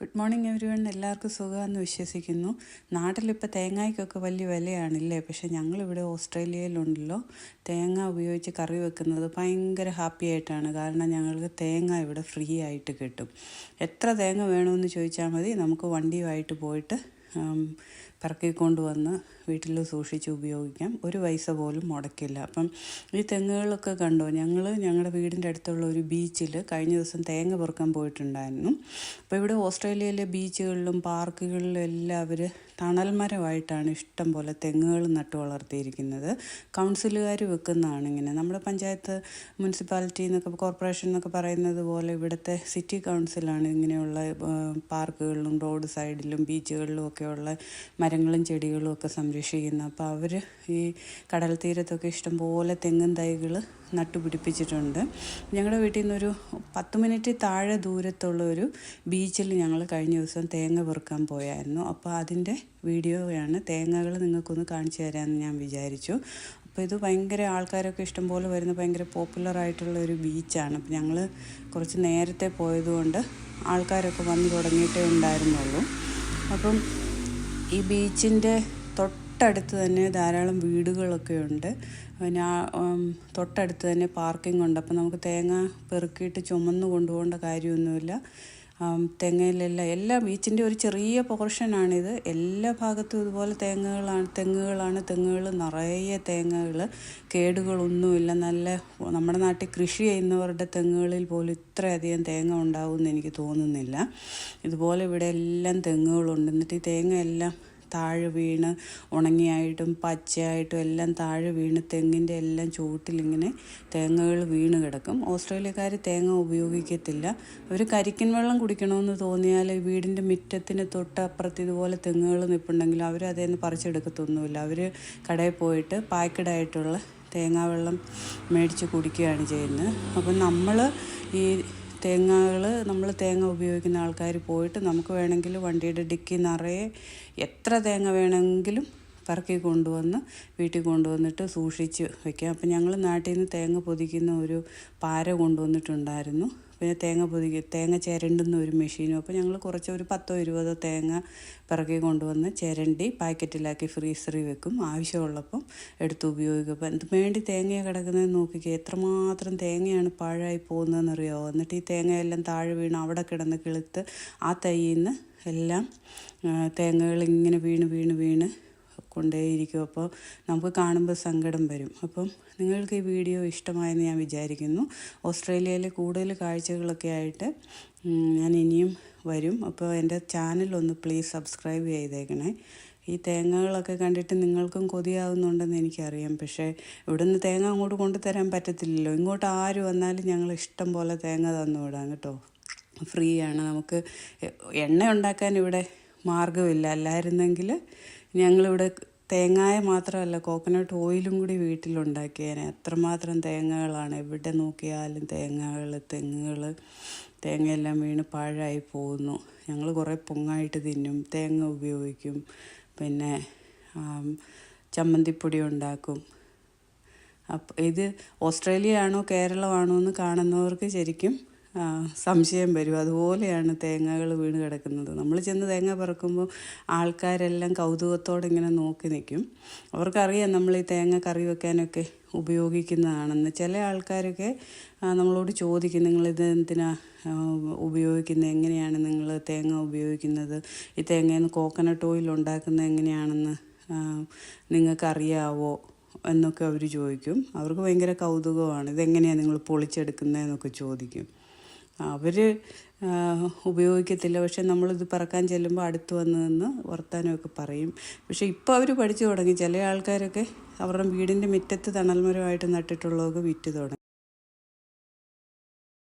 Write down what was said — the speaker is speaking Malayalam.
ഗുഡ് മോർണിംഗ് എവരി വൺ എല്ലാവർക്കും സുഖമാണെന്ന് വിശ്വസിക്കുന്നു. നാട്ടിലിപ്പോൾ തേങ്ങയ്ക്കൊക്കെ വലിയ വിലയാണില്ലേ? പക്ഷേ ഞങ്ങളിവിടെ ഓസ്ട്രേലിയയിലുണ്ടല്ലോ. തേങ്ങ ഉപയോഗിച്ച് കറി വെക്കുന്നത് ഭയങ്കര ഹാപ്പി ആയിട്ടാണ്. കാരണം ഞങ്ങൾക്ക് തേങ്ങ ഇവിടെ ഫ്രീ ആയിട്ട് കിട്ടും. എത്ര തേങ്ങ വേണമെന്ന് ചോദിച്ചാൽ മതി. നമുക്ക് വണ്ടിയുമായിട്ട് പോയിട്ട് പറക്കിക്കൊണ്ട് വന്ന് വീട്ടിൽ സൂക്ഷിച്ച് ഉപയോഗിക്കാം. ഒരു പൈസ പോലും മുടക്കില്ല. അപ്പം ഈ തെങ്ങുകളൊക്കെ കണ്ടോ? ഞങ്ങൾ ഞങ്ങളുടെ വീടിന്റെ അടുത്തുള്ള ഒരു ബീച്ചിൽ കഴിഞ്ഞ ദിവസം തേങ്ങ പെറുക്കാൻ പോയിട്ടുണ്ടായിരുന്നു. അപ്പോൾ ഇവിടെ ഓസ്ട്രേലിയയിലെ ബീച്ചുകളിലും പാർക്കുകളിലും എല്ലാം അവർ തണൽ മരമായിട്ടാണ് ഇഷ്ടം പോലെ തെങ്ങുകൾ നട്ടു വളർത്തിയിരിക്കുന്നത്. കൗൺസിലുകാർ വെക്കുന്നതാണ് ഇങ്ങനെ. നമ്മുടെ പഞ്ചായത്ത് മുനിസിപ്പാലിറ്റി എന്നൊക്കെ കോർപ്പറേഷൻ എന്നൊക്കെ പറയുന്നത് പോലെ ഇവിടുത്തെ സിറ്റി കൗൺസിലാണ് ഇങ്ങനെയുള്ള പാർക്കുകളിലും റോഡ് സൈഡിലും ബീച്ചുകളിലും ഒക്കെയുള്ള മരങ്ങളും ചെടികളും ഒക്കെ സംരക്ഷിക്കുന്നത്. അപ്പോൾ അവർ ഈ കടൽ തീരത്തൊക്കെ ഇഷ്ടം പോലെ തെങ്ങും തൈകൾ നട്ടുപിടിപ്പിച്ചിട്ടുണ്ട്. ഞങ്ങളുടെ വീട്ടിൽ നിന്നൊരു പത്ത് മിനിറ്റ് താഴെ ദൂരത്തുള്ള ഒരു ബീച്ചിൽ ഞങ്ങൾ കഴിഞ്ഞ ദിവസം തേങ്ങ പെറുക്കാൻ പോയായിരുന്നു. അപ്പോൾ അതിന്റെ വീഡിയോയാണ് തേങ്ങകൾ നിങ്ങൾക്കൊന്ന് കാണിച്ചു തരാമെന്ന് ഞാൻ വിചാരിച്ചു. അപ്പോൾ ഇത് ഭയങ്കര ആൾക്കാരൊക്കെ ഇഷ്ടംപോലെ വരുന്ന ഭയങ്കര പോപ്പുലർ ആയിട്ടുള്ള ഒരു ബീച്ചാണ്. അപ്പോൾ ഞങ്ങൾ കുറച്ച് നേരത്തെ പോയതുകൊണ്ട് ആൾക്കാരൊക്കെ വന്നു തുടങ്ങിയിട്ടേ ഉണ്ടായിരുന്നുള്ളൂ. അപ്പം ഈ ബീച്ചിന്റെ തൊട്ടടുത്ത് തന്നെ ധാരാളം വീടുകളൊക്കെ ഉണ്ട്. പിന്നെ തൊട്ടടുത്ത് തന്നെ പാർക്കിംഗ് ഉണ്ട്. അപ്പോൾ നമുക്ക് തേങ്ങ പെറുക്കിയിട്ട് ചുമന്ന് കൊണ്ടുപോകേണ്ട കാര്യമൊന്നുമില്ല. തെങ്ങയിലെല്ലാം എല്ലാ ബീച്ചിന്റെ ഒരു ചെറിയ പോർഷനാണിത്. എല്ലാ ഭാഗത്തും ഇതുപോലെ തേങ്ങകളാണ് തെങ്ങുകളാണ്. തെങ്ങുകൾ നിറയെ തേങ്ങകൾ. കേടുകളൊന്നുമില്ല. നല്ല നമ്മുടെ നാട്ടിൽ കൃഷി ചെയ്യുന്നവരുടെ തെങ്ങുകളിൽ പോലും ഇത്രയധികം തേങ്ങ ഉണ്ടാകുമെന്ന് എനിക്ക് തോന്നുന്നില്ല. ഇതുപോലെ ഇവിടെ എല്ലാം തെങ്ങുകളുണ്ട്. എന്നിട്ട് ഈ തേങ്ങ എല്ലാം താഴെ വീണ് ഉണങ്ങിയായിട്ടും പച്ചയായിട്ടും എല്ലാം താഴെ വീണ് തെങ്ങിന്റെ എല്ലാം ചുവട്ടിലിങ്ങനെ തേങ്ങകൾ വീണ് കിടക്കും. ഓസ്ട്രേലിയക്കാർ തേങ്ങ ഉപയോഗിക്കത്തില്ല. അവർ കരിക്കൻ വെള്ളം കുടിക്കണമെന്ന് തോന്നിയാൽ വീടിന്റെ മുറ്റത്തിന് തൊട്ടപ്പുറത്ത് ഇതുപോലെ തെങ്ങുകൾ നിൽപ്പുണ്ടെങ്കിൽ അവർ അതേന്ന് പറിച്ചെടുക്കത്തൊന്നുമില്ല. അവർ കടയിൽ പോയിട്ട് പാക്കഡായിട്ടുള്ള തേങ്ങാവെള്ളം മേടിച്ച് കുടിക്കുകയാണ് ചെയ്യുന്നത്. അപ്പം നമ്മൾ ഈ തേങ്ങകൾ നമ്മൾ തേങ്ങ ഉപയോഗിക്കുന്ന ആൾക്കാർ പോയിട്ട് നമുക്ക് വേണമെങ്കിൽ വണ്ടിയുടെ ഡിക്കി നിറയെ എത്ര തേങ്ങ വേണമെങ്കിലും പറക്കി കൊണ്ടുവന്ന് വീട്ടിൽ കൊണ്ടുവന്നിട്ട് സൂക്ഷിച്ച് വയ്ക്കാം അപ്പം ഞങ്ങൾ നാട്ടിൽ നിന്ന് തേങ്ങ പൊതിക്കുന്ന ഒരു പാര കൊണ്ടുവന്നിട്ടുണ്ടായിരുന്നു. പിന്നെ തേങ്ങ പൊതിക്ക് തേങ്ങ ചിരണ്ടുന്ന ഒരു മെഷീനും അപ്പോൾ ഞങ്ങൾ കുറച്ച് ഒരു പത്തോ ഇരുപതോ തേങ്ങ പിറകെ കൊണ്ടുവന്ന് ചിരണ്ടി പാക്കറ്റിലാക്കി ഫ്രീസറിൽ വെക്കും. ആവശ്യമുള്ളപ്പം എടുത്ത് ഉപയോഗിക്കും. അപ്പം എന്ത് വേണ്ടി തേങ്ങ കിടക്കുന്നത് നോക്കിക്കുക എത്രമാത്രം തേങ്ങയാണ് പാഴായി പോകുന്നതെന്നറിയാമോ എന്നിട്ട് ഈ തേങ്ങയെല്ലാം താഴെ വീണ് അവിടെ കിടന്ന് കിളുത്ത് ആ തൈയിൽ നിന്ന് എല്ലാം തേങ്ങകൾ ഇങ്ങനെ വീണ് വീണ് വീണ് കൊണ്ടേയിരിക്കും. അപ്പോൾ നമുക്ക് കാണുമ്പോൾ സങ്കടം വരും. അപ്പം നിങ്ങൾക്ക് ഈ വീഡിയോ ഇഷ്ടമായെന്ന് ഞാൻ വിചാരിക്കുന്നു. ഓസ്ട്രേലിയയിലെ കൂടുതൽ കാഴ്ചകളൊക്കെ ആയിട്ട് ഞാൻ ഇനിയും വരും. അപ്പോൾ എന്റെ ചാനലൊന്ന് പ്ലീസ് സബ്സ്ക്രൈബ് ചെയ്തേക്കണേ. ഈ തേങ്ങകളൊക്കെ കണ്ടിട്ട് നിങ്ങൾക്കും കൊതിയാവുന്നുണ്ടെന്ന് എനിക്കറിയാം. പക്ഷേ ഇവിടുന്ന് തേങ്ങ അങ്ങോട്ട് കൊണ്ടുതരാൻ പറ്റത്തില്ലല്ലോ. ഇങ്ങോട്ട് ആര് വന്നാലും ഞങ്ങൾ ഇഷ്ടം പോലെ തേങ്ങ തന്നു വിടാം കേട്ടോ. ഫ്രീ ആണ്. നമുക്ക് എണ്ണ ഉണ്ടാക്കാൻ ഇവിടെ മാർഗമില്ല അല്ലായിരുന്നെങ്കിൽ ഞങ്ങളിവിടെ തേങ്ങായ മാത്രമല്ല കോക്കനട്ട് ഓയിലും കൂടി വീട്ടിലുണ്ടാക്കിയേനെ. എത്രമാത്രം തേങ്ങകളാണ്. എവിടെ നോക്കിയാലും തേങ്ങകൾ തെങ്ങുകൾ തേങ്ങയെല്ലാം വീണ് പാഴായി പോകുന്നു. ഞങ്ങൾ കുറേ പൊങ്ങായിട്ട് തിന്നും. തേങ്ങ ഉപയോഗിക്കും. പിന്നെ ചമ്മന്തിപ്പൊടി ഉണ്ടാക്കും. അപ്പം ഇത് ഓസ്ട്രേലിയ ആണോ കേരളമാണോ എന്ന് കാണുന്നവർക്ക് ശരിക്കും സംശയം വരും. അതുപോലെയാണ് തേങ്ങകൾ വീണ് കിടക്കുന്നത്. നമ്മൾ ചെന്ന് തേങ്ങ പറക്കുമ്പോൾ ആൾക്കാരെല്ലാം കൗതുകത്തോടെ ഇങ്ങനെ നോക്കി നിൽക്കും. അവർക്കറിയാം നമ്മൾ ഈ തേങ്ങ കറി വെക്കാനൊക്കെ ഉപയോഗിക്കുന്നതാണെന്ന്. ചില ആൾക്കാരൊക്കെ നമ്മളോട് ചോദിക്കും നിങ്ങളിത് എന്തിനാ ഉപയോഗിക്കുന്നത്? എങ്ങനെയാണ് നിങ്ങൾ തേങ്ങ ഉപയോഗിക്കുന്നത്? ഈ തേങ്ങയിൽ നിന്ന് കോക്കനട്ട് ഓയിൽ ഉണ്ടാക്കുന്നത് എങ്ങനെയാണെന്ന് നിങ്ങൾക്കറിയാവോ? എന്നൊക്കെ അവർ ചോദിക്കും. അവർക്ക് ഭയങ്കര കൗതുകമാണ്. ഇതെങ്ങനെയാണ് നിങ്ങൾ പൊളിച്ചെടുക്കുന്നതെന്നൊക്കെ ചോദിക്കും. അവർ ഉപയോഗിക്കത്തില്ല. പക്ഷെ നമ്മളിത് പറക്കാൻ ചെല്ലുമ്പോൾ അടുത്ത് വന്ന് നിന്ന് വർത്താനമൊക്കെ പറയും. പക്ഷെ ഇപ്പോൾ അവർ പഠിച്ചു തുടങ്ങി. ചില ആൾക്കാരൊക്കെ അവരുടെ വീടിന്റെ മുറ്റത്ത് തണൽമരമായിട്ട് നട്ടിട്ടുള്ളതൊക്കെ വിറ്റ് തുടങ്ങി.